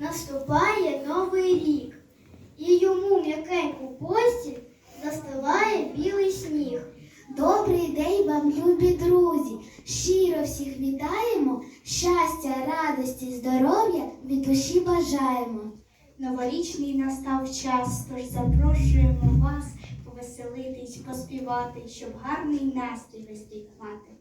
Наступає новий рік, і йому м'якеньку постіль застилає білий сніг. Добрий день вам, любі друзі! Щиро всіх вітаємо, щастя, радості, здоров'я від душі бажаємо. Новорічний настав час, тож запрошуємо вас повеселитись, поспівати, щоб гарний настрій весь мати.